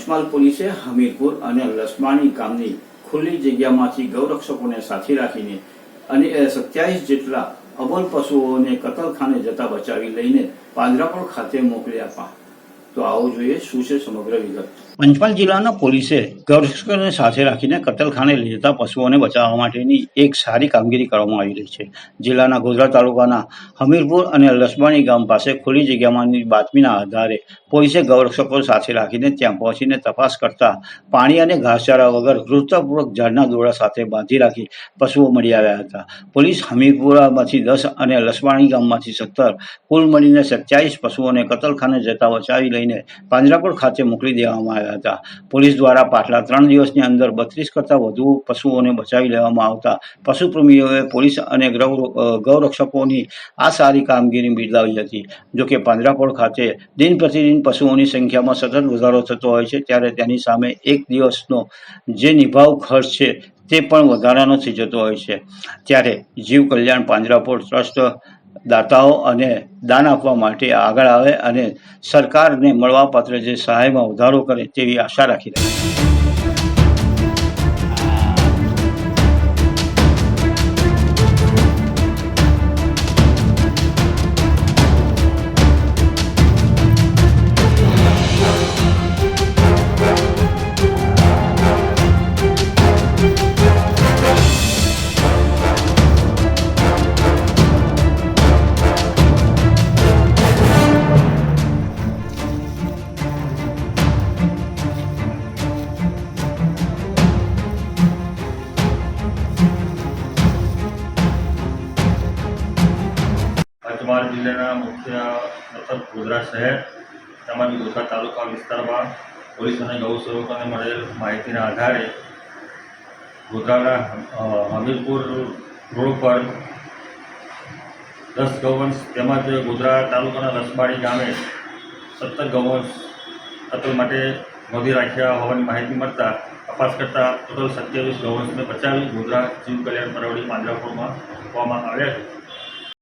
પંચમહાલ પોલીસે હમીરપુર અને લસમાણી ગામની ખુલ્લી જગ્યામાંથી ગૌરક્ષકોને સાથે રાખીને અને સત્યાવીસ જેટલા અબોલ પશુઓને કતલખાને જતા બચાવી લઈને પાંજરાપોળ ખાતે મોકલી આપવા તો આવો જોઈએ શું છે સમગ્ર વિગત. પંચમહાલ જિલ્લાના પોલીસે ગૌરક્ષકોને સાથે રાખીને કતલખાને લઈ જતા પશુઓને બચાવવા માટેની એક સારી કામગીરી કરવામાં આવી રહી છે. જિલ્લાના ગોધરા તાલુકાના હમીરપુર અને લસબાણી ગામ પાસે ખુલ્લી જગ્યામાંની બાતમીના આધારે પોલીસે ગૌરક્ષકો સાથે રાખીને ત્યાં પહોંચીને તપાસ કરતા પાણી અને ઘાસચારા વગર વૃત્તપૂર્વક ઝાડના દોરા સાથે બાંધી રાખી પશુઓ મળી આવ્યા હતા. પોલીસ હમીરપુરામાંથી દસ અને લસબાણી ગામમાંથી સત્તર કુલ મળીને સત્યાવીસ પશુઓને કતલખાને જતા બચાવી લઈને પાંજરાપુર ખાતે મોકલી દેવામાં આવ્યા હતા. પોલીસ દ્વારા પાછલા ત્રણ દિવસની અંદર બત્રીસ કરતાં વધુ પશુઓને બચાવી લેવામાં આવતા પશુપ્રેમીઓએ પોલીસ અને ગૌ- ગૌરક્ષકોની આ સારી કામગીરી બિરદાવી હતી. જોકે પાંજરાપોળ ખાતે દિન પ્રતિદિન પશુઓની સંખ્યામાં સતત વધારો થતો હોય છે, ત્યારે તેની સામે એક દિવસનો જે નિભાવ ખર્ચ છે તે પણ વધારાનો થઈ જતો હોય છે. ત્યારે જીવ કલ્યાણ પાંજરાપોળ ટ્રસ્ટ દાતાઓ અને દાન આપવા માટે આગળ આવે અને સરકારને મળવાપાત્ર જે સહાયમાં વધારો કરે તેવી આશા રાખી રહ્યા પંચમહાલ જિલ્લાના મુખ્ય મથક ગોધરા શહેર. તેમજ ગોધરા તાલુકા વિસ્તારમાં પોલીસ અને ગૌ સેવકોને મળેલ માહિતીના આધારે ગોધરાના હમીરપુર રોડ પર દસ ગૌવંશ તેમજ ગોધરા તાલુકાના લસબાડી ગામે સત્તર ગૌવંશ કતલ માટે નોંધી રાખ્યા હોવાની માહિતી મળતા તપાસ કરતા ટોટલ સત્યાવીસ ગૌવંશને બચાવી ગોધરા જીવ કલ્યાણ પરવડી પાંજરાપુરમાં મૂકવામાં આવ્યા છે.